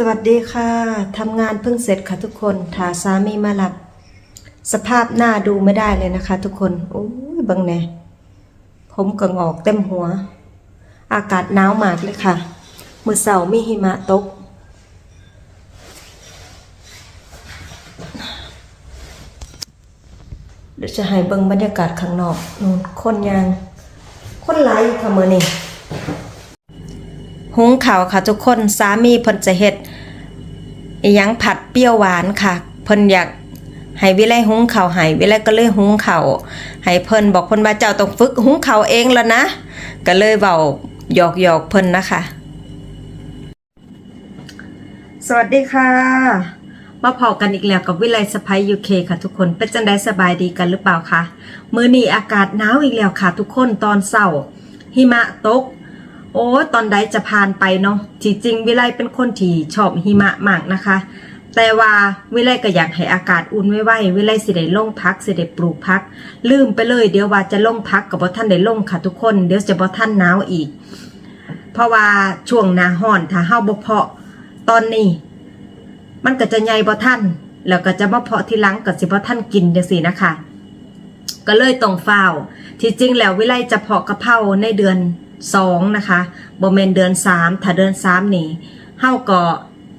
สวัสดีค่ะทำงานเพิ่งเสร็จค่ะทุกคนถาสามีมาหลับ สภาพหน้าดูไม่ได้เลยนะคะ ทุกคนโอ้ยบังแน่ผมก็งอกเต็มหัว อากาศหนาวมากเลยค่ะ มือเสาร์มีหิมะตก เดี๋ยวจะให้เบิ่งบรรยากาศข้างนอกนู่นคนยางคนหลายอยู่ค่ะมือนี่ หุงข้าวค่ะทุกคนสามีเพิ่นจะเฮ็ดยังผัดเปรี้ยวหวานค่ะ เพิ่นอยากให้วิไลหุงข้าวให้วิไลก็เลยหุงข้าวให้เพิ่นบอกเพิ่นว่าเจ้าต้องฝึกหุงข้าวเองแล้วนะ ก็เลยเว้าหยอกๆเพิ่นนะคะ สวัสดีค่ะ มาพอกันอีกแล้วกับวิไลสไปยูเคค่ะทุกคนเป็นจังไดสบายดีกันหรือเปล่าคะมื้อนี้อากาศหนาวอีกแล้วค่ะทุกคนตอนเช้าหิมะตก โอ้ตอนใดจะผ่านไปเนาะที่จริงวิไลเป็นคนที่ชอบหิมะมากนะคะ แต่ว่าวิไลก็อยากให้อากาศอุ่นไว้ๆวิไลสิได้ลงพักสิได้ปลูกพัก ลืมไปเลย เดี๋ยวว่าจะลงพักกับบ่ท่านได้ลงค่ะทุกคน เดี๋ยวจะบ่ท่านหนาวอีก เพราะว่าช่วงหน้าร้อนถ้าเฮาบ่เพาะตอนนี้ มันก็จะใหญ่บ่ท่าน แล้วก็จะมาเพาะทีหลังก็สิบ่ท่านกินจังซี่นะคะ ก็เลยต้องเฝ้า ที่จริงแล้ววิไลจะเพาะกระเพราในเดือน สองนะคะบ่แมนเดือนสามถ้าเดือนสามนี่เฮาก็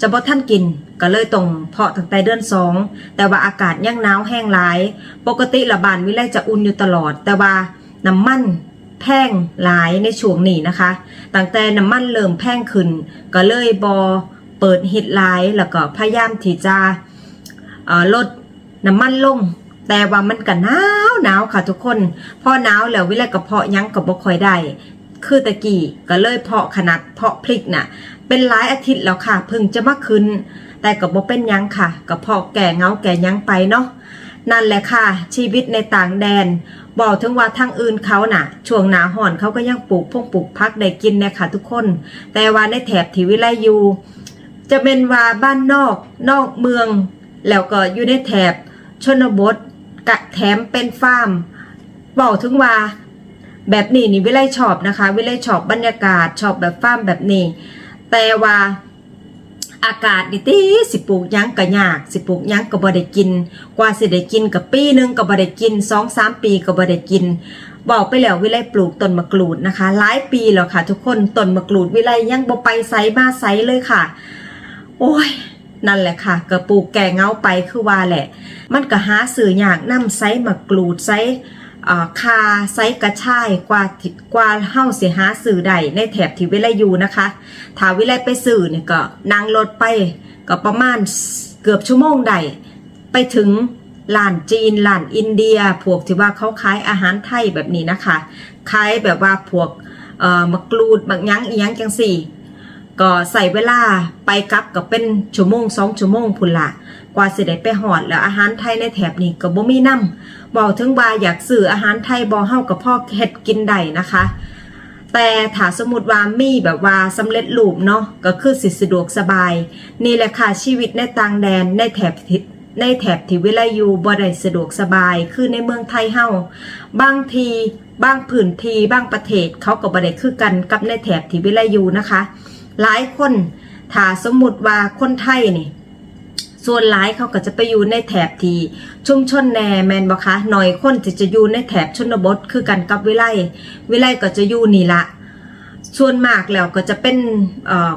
จะบ่ท่านกินก็เลยต้องเพาะตั้งแต่เดือนสองแต่ว่าอากาศยังหนาวแห้งหลาย ปกติละบานวิไลจะอุ่นอยู่ตลอด แต่ว่าน้ำมันแพงหลายในช่วงนี้นะคะตั้งแต่น้ำมันเริ่มแพงขึ้น ก็เลยบอเปิดฮิตไลน์แล้วก็พยายามที่จะลดน้ำมันลง แต่ว่ามันก็หนาวหนาวค่ะทุกคน พอหนาวแล้ววิไลกระเพาะยังก็บ่ค่อยได้ คือตะกี้ก็เลยเพาะขนาดเพาะพริกน่ะ เป็นหลายอาทิตย์แล้วค่ะเพิ่งจะมาขึ้น แต่ก็บ่เป็นยังค่ะก็เพาะแก่เงาแก่ยังไปเนาะนั่นแหละค่ะ ชีวิตในต่างแดน บอกถึงว่าทางอื่นเขาน่ะ ช่วงหนาห่อนเขาก็ยังปลูกพงปลูกพักได้กินนี่ยค่ะทุกคน แต่ว่าในแถบที่วิไลยูจะเป็นว่าบ้านนอกนอกเมือง แล้วก็อยู่ในแถบชนบทกะแถมเป็นฟาร์มบอกถึงว่า แบบนี้นี่วิไลชอบนะคะ วิไลชอบบรรยากาศชอบแบบฟาร์มแบบนี้ แต่ว่าอากาศนี่ติสิปลูกยังก็ยาก สิปลูกยังก็บ่ได้กิน กว่าสิได้กินกับปีหนึ่งก็บ่ได้กินสองสามปีก็บ่ได้กิน บอกไปแล้ววิไลปลูกต้นมะกรูดนะคะ หลายปีแล้วค่ะ ทุกคนต้นมะกรูดวิไลยังบ่ไปไสมาไสเลยค่ะ โอ้ยนั่นแหละค่ะกระปลูกแก่เงาไปคือว่าแหละ มันก็หาสื่ออยากนํไซมากรูดไซ คาไซกระช่ายกว่ากว่าเฮาเสิหาสื่อใดในแถบที่วิไลอยู่นะคะถ้าวิไลไปสื่อเนี่ยก็นั่งรถไปก็ประมาณเกือบชั่วโมงใด ไปถึงร้านจีนร้านอินเดีย พวกที่ว่าเขาขายอาหารไทยแบบนี้นะคะขายแบบว่าพวกมะกรูดบางยั้งอียังจังสี่ ก็ใส่เวลาไปกลับก็เป็นชั่วโมงสองชั่วโมงพุ่นละกว่าสิได้ไปหอดแล้วอาหารไทยในแถบนี้ก็บ่มีน้ำ บอกถึงว่าอยากซื้ออาหารไทยบ่เฮากับพ่อเฮ็ดกินได้นะคะ แต่ถ้าสมมติว่ามีแบบว่าสำเร็จรูปเนาะก็คือสิสะดวกสบาย นี่แหละค่ะชีวิตในต่างแดนในแถบทิศในแถบที่วิไลอยู่บ่ได้สะดวกสบาย คือในเมืองไทยเฮาบางทีบางพื้นทีบางประเทศเขาก็บ่ได้คือกันกับในแถบที่วิไลอยู่นะคะ หลายคนถ้าสมมุติว่าคนไทยนี่ ส่วนหลายเขาก็จะไปอยู่ในแถบที่ชุมชนแนแมนบ่คะหน่อยคนจะจะอยู่ในแถบชนบทคือกันกับวิไลวิไลก็จะอยู่นี่ละส่วนมากแล้วก็จะเป็น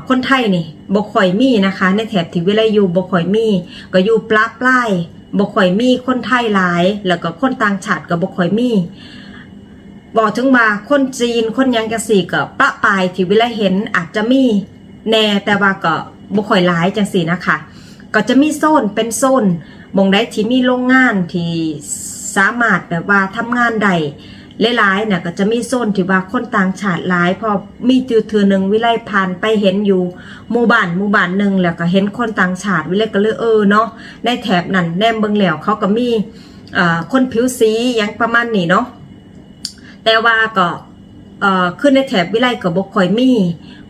คนไทยนี่บ่ค่อยมีนะคะ ในแถบที่วิไลอยู่บ่ค่อยมี ก็อยู่ปลาปลายบ่ค่อยมีคนไทยหลาย แล้วก็คนต่างชาติก็บ่ค่อยมีบอกถึงว่าคนจีนคนยังจังสีก็ประปรายที่วิไลเห็นอาจจะมีแน่แต่ว่าก็บ่ค่อยหลายจังสีนะคะ ก็จะมีโซนเป็นโซนมองใดที่มีโรงงานที่สามารถแบบว่าทำงานได้หลายๆเนี่ยก็จะมีโซนที่ว่าคนต่างชาติหลายพอมีตือเทือหนึ่งวิไลผ่านไปเห็นอยู่หมู่บ้านหมู่บ้านหนึ่งแล้วก็เห็นคนต่างชาติวิไลก็เลยเออเนาะในแถบนั้นแนมเบิงแล้วเขาก็มีคนผิวสีหยังประมาณนี้เนาะแต่ว่าก็เอ่อขึ้นในแถบวิไลก็บ่ค่อยมี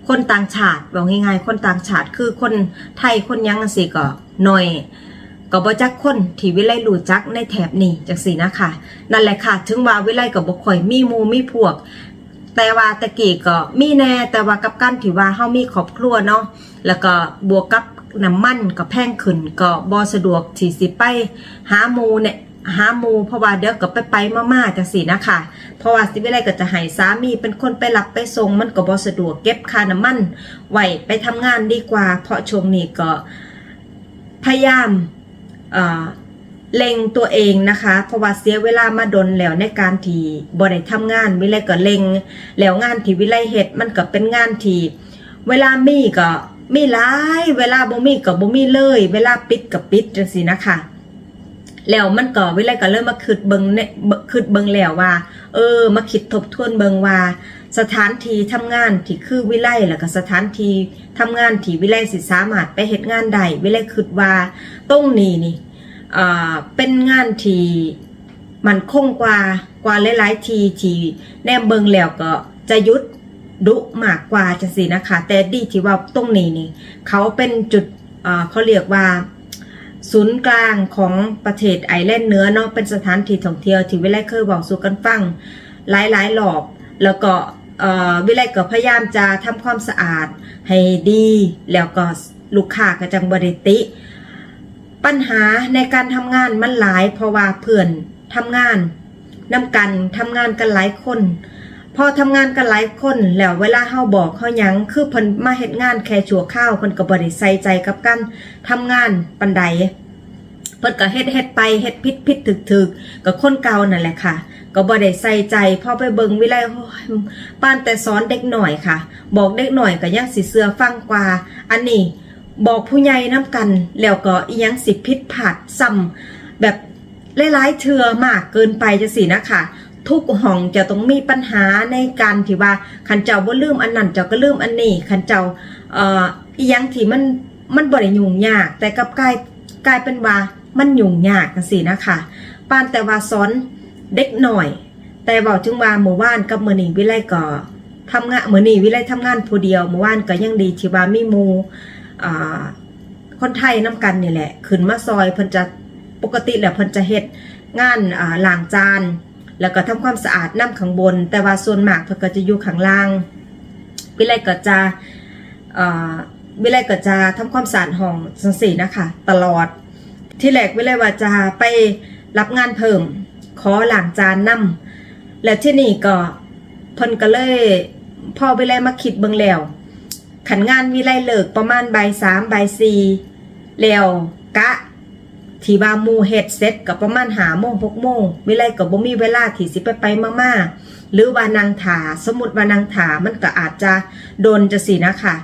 คนต่างชาติบอกง่ายๆ คนต่างชาติคือคนไทยคนยังสิก็หน่อยก็บ่จักคนที่วิไลรู้จักในแถบนี้จังซี่นะคะนั่นแหละค่ะ ถึงว่าวิไลก็บ่ค่อยมีมูมีพวก แต่ว่าตะกี้ก็มีแน่แต่ว่ากับการที่ว่าเฮามีครอบครัวเนาะแล้วก็บวกกับน้ำมันก็แพงขึ้นก็บ่สะดวกที่สิไปหาหมูเนี่ย หาหมูเพราะว่าเดี๋ยวก็ไปไปๆมาๆจังซี่นะคะ เพราะว่าสิวิไลก็จะให้สามีเป็นคนไปรับไปส่งมันก็บ่สะดวกเก็บค่าน้ำมันไว้ไปทำงานดีกว่า เพราะช่วงนี้ก็พยายามเออเล็งตัวเองนะคะ เพราะว่าเสียเวลามาดนแล้วในการที่บ่ได้ทำงานวิไลก็เล็งแล้วงานที่วิไลเฮ็ดมันก็เป็นงานที่เวลามีก็มีหลาย เวลาบ่มีก็บ่มีเลย เวลาปิดก็ปิดจังซี่นะคะ แล้วมันก็วิไลก็เริ่มมาคิดเบิงเนี่ยคิดเบิงแล้วว่า เออ มาคิดทบทวนเบิงว่า สถานที่ทำงานที่คือวิไลแล้วก็สถานที่ทำงานที่วิไลสิสามารถไปเฮ็ดงานใดวิไลคิดว่าตรงนี้นี่อ่าเป็นงานที่มันคงกว่ากว่าหลายๆทีที่แนมเบิงแล้วก็จะยุดดุมากกว่าจังซี่นะคะ แต่ดีที่ว่าตรงนี้นี่ เขาเป็นจุดอ่าเขาเรียกว่า ศูนย์กลางของประเทศไอร์แลนด์เหนือเนาะเป็นสถานที่ท่องเที่ยวที่วิไลเคยบอกสู่กันฟังหลายๆหลอบแล้วก็วิไลก็พยายามจะทำความสะอาดให้ดี แล้วก็ลูกค้าก็จังบริติ ปัญหาในการทำงานมันหลายเพราะว่าเพื่อนทำงานนํกันทำงานกันหลายคน พอทำงานกันหลายคนแล้วเวลาเฮาบอกเฮายังคือเพิ่นมาเฮ็ดงานแค่ชั่วข้าวเพิ่นก็บ่ได้ใส่ใจกับการทำงานปานใดเพิ่นก็เฮ็ดเฮ็ดไปเฮ็ดผิดผิดถึกถึกก็คนเก่านั่นแหละค่ะ ก็บ่ได้ใส่ใจพอไปเบิงวิไลปานแต่สอนเด็กหน่อยค่ะ บอกเด็กหน่อยก็ยังสิเสือฟังกว่า อันนี้บอกผู้ใหญ่นํกัน แล้วก็อียังสิผิดพลาดซ้ำแบบหลายๆเทือมากเกินไปจังซี่นะคะ ทุกห้องจะต้องมีปัญหาในการที่ว่าคันเจ้าบ่ลืมอันนั้นเจ้าก็ลืมอันนี้คันเจ้าเอ่ออีหยังที่มันมันบ่ได้ยุ่งยาก แต่กับกลายกลายเป็นว่ามันยุ่งยากจังซี่นะคะปานแต่ว่าสอนเด็กหน่อย แต่บอกถึงว่าหมู่บ้านกับมื้อนี้วิไลก็ทำงานมื้อนี้วิไลทำงานผู้เดียวหมู่บ้านก็ยังดีที่ว่ามีมูอ่าคนไทยนํกันนี่แหละ ขึ้นมาซอยเพิ่นจะปกติแล้วเพิ่นจะเฮ็ดงานอ่าล้างจาน แล้วก็ทำความสะอาดน้ำข้างบน แต่ว่าส่วนมากเพิ่นก็จะอยู่ข้างล่างวิไลก็จะวิไลก็จะทำความสะอาดห้องจังซี่นะคะตลอด ที่แรกวิไลว่าจะไปรับงานเพิ่ม ขอหล้างจานนํแล้วที่นี่ก็เพิ่นก็เลยพ่อวิไลมาคิดเบิ่งแล้วขันงานวิไลเลิกประมาณใบสามใบสี่แล้วกะ ที่ว่าหมู่เฮ็ดเสร็จก็ประมาณหาโมงหกโมงวิไลก็บ่มีเวลาที่สิไปไปมาๆหรือว่านางถาสมมุติว่านางถามันก็อาจจะโดนจะสินะคะ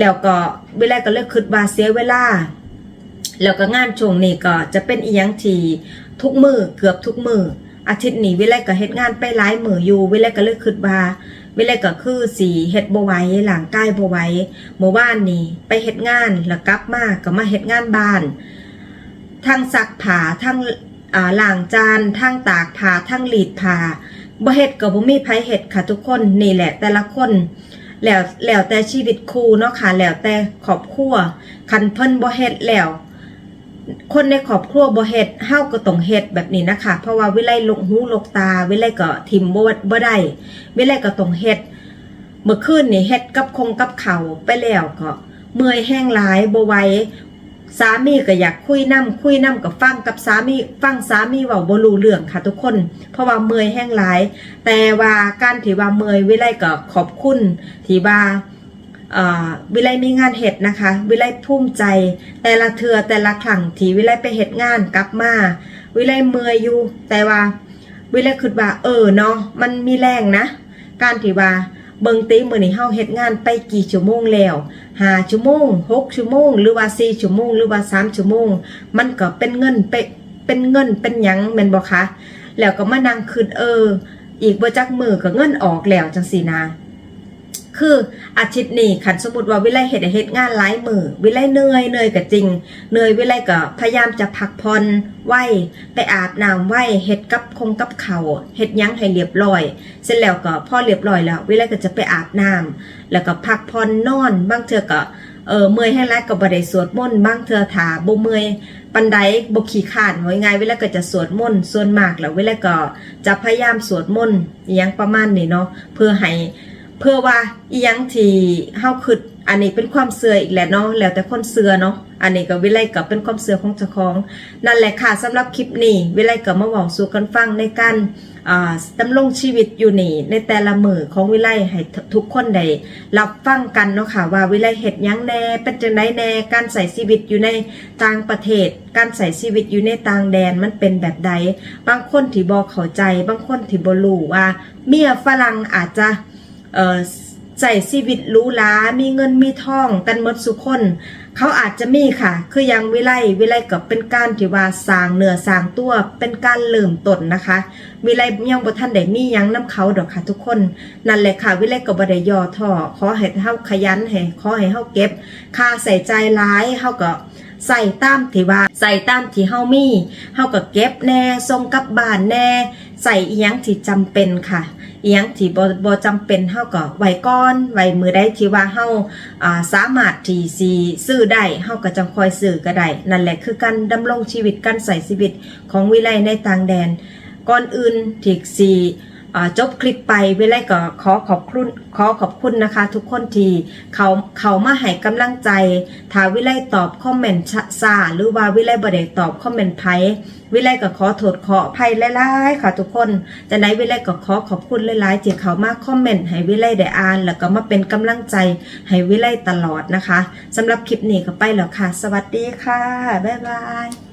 แล้วก็วิไลก็เลยคิดว่าเสียเวลา แล้วก็งานช่วงนี้ก็จะเป็นอีหยังทีทุกมือเกือบทุกมืออาทิตย์นี้วิไลก็เฮ็ดงานไปหลายมืออยู่วิไลก็เลยคิดว่าวิไลก็คือสีเฮ็ดบ่ไหวหลังกายบ่ไหวเมื่อวานนี้ไปเฮ็ดงานแล้วกลับมาก็มาเฮ็ดงานบ้าน ทั้งซักผ้าทั้งอ่าล้างจานทั้งตากผ้าทั้งหลีดผ้าบ่เฮ็ดก็บ่มีไผเฮ็ดค่ะทุกคนนี่แหละแต่ละคนแล้วแล้วแต่ชีวิตครูเนาะค่ะแล้วแต่ครอบครัวคันเพิ่นบ่เฮ็ดแล้ว คนในครอบครัวบ่เฮ็ดเฮาก็ต้องเฮ็ดแบบนี้นะคะ เพราะว่าวิไลลกหูลกตา วิไลก็ทิมบ่บ่ได้วิไลก็ต้องเฮ็ดเมื่อคืนนี่เฮ็ดกับคงกับเขาไปแล้วก็เมื่อยแห้งหลายบ่ไหว สามีก็อยากคุยน้ำคุยน้ำกับฟังกับสามีฟังสามีว้าบ่รู้เรื่องค่ะทุกคน เพราะว่าเมื่อยแห้งหลาย แต่ว่าการที่ว่าเมื่อยวิไลก็ขอบคุณที่ว่าเออวิไลมีงานเฮ็ดนะคะ วิไลภูมิใจ แต่ละเทือแต่ละครั้งที่วิไลไปเฮ็ดงานกลับมา วิไลเมื่อยอยู่ แต่ว่าวิไลคิดว่าเออเนาะมันมีแรงนะ การที่ว่า เบิ่งตีมือนี่เฮาเฮ็ดงานไปกี่ชั่วโมงแล้วหาชั่วโมงหกชั่วโมง หรือว่าสี่ชั่วโมง หรือว่าสามชั่วโมง มันก็เป็นเงินไปเป็นเงินเป็นหยังแม่นบ่คะแล้วก็มานั่งคืนเออ อีกบ่จักมือก็เงินออกแล้วจังสี่นะ คืออาทิตย์นี้คันสมมติว่าวิไลเฮ็ดให้เฮ็ดงานหลายมือวิไลเหนื่อยเหนื่อยก็จริงเหนื่อยวิไลก็พยายามจะพักผ่อนไว้ไปอาบน้ำไหวเฮ็ดกับคงกับเขาเฮ็ดยังให้เรียบร้อย เสร็จแล้วก็พอเรียบร้อยแล้ว วิไลก็จะไปอาบน้ำแล้วก็พักผ่อนนอน บางเทื่อก็เออเมื่อยให้หลายก็บ่ได้สวดมนต์บางเทื่อถาบ่เมื่อยปันใดบ่ขี้คร้านว่าง่ายๆเวลาก็จะสวดมนต์ส่วนมากแล้วเวลาก็จะพยายามสวดมนต์อหยังประมาณนี้เนาะเพื่อให้ เพื่อว่าอียังที่เฮาคิดอันนี้เป็นความเสื่ออีกแหละเนาะแล้วแต่คนเสื่อเนาะอันนี้ก็วิไลก็เป็นความเสื่อของเจ้าของ นั่นแหละค่ะสำหรับคลิปนี้วิไลก็มาบอกสู่กันฟังในการอ่าดำรงชีวิตอยู่นี่ในแต่ละมือของวิไลให้ทุกคนได้รับฟังกันเนาะค่ะว่าวิไลเฮ็ดยังแน่เป็นจังไดแน่การใส่ชีวิตอยู่ในต่างประเทศ การใส่ชีวิตอยู่ในต่างแดนมันเป็นแบบใด บางคนที่บ่เข้าใจ บางคนที่บ่รู้ว่า เมียฝรั่งอาจจะ ใส่ชีวิตรูหรามีเงินมีทองกันหมดสุคน เขาอาจจะมีค่ะ คือยังวิไลวิไลกับเป็นการที่ว่าสร้างเนื้อสร้างตัวเป็นการเริ่มต้นนะคะวิไลยังบ่ทันได้มียังน้ำเขาดอกค่ะทุกคน นั่นแหละค่ะวิไลก็บ่ได้ย่อท้อขอให้เฮาขยันให้ขอให้เฮาเก็บ ค่าใส่ใจร้ายเฮาก็ใส่ตามที่ว่าใส่ตามที่เฮามีเฮาก็เก็บแน่ส่งกับบ้านแน่ ใส่อีหยังที่จำเป็นค่ะ อียงที่บ่บ่จำเป็นเฮาก็ไว้ก่อนไว้มือได้ที่ว่าเฮาอ่าสามารถที่สิซื้อได้เฮาก็จังคอยซื้อก็ได้นั่นแหละคือการดำรงชีวิตการใส่ชีวิตของวิไลในต่างแดนก่อนอื่นที่สิอ่ จบคลิปไปวิไลก็ขอขอบคุณขอขอบคุณนะคะ ทุกคนที่เขาเขามาให้กำลังใจถ้าวิไลตอบคอมเมนต์ซาหรือว่าวิไลบ่ได้ตอบคอมเมนต์ไผวิไลก็ขอโทษขออภัยหลายๆค่ะทุกคนจะไหนวิไลก็ขอขอบคุณหลายๆที่เขามาคอมเมนต์ให้วิไลได้อ่าน แล้วก็มาเป็นกำลังใจให้วิไลตลอดนะคะสำหรับคลิปนี้ก็ไปแล้วค่ะ สวัสดีค่ะบ๊ายบาย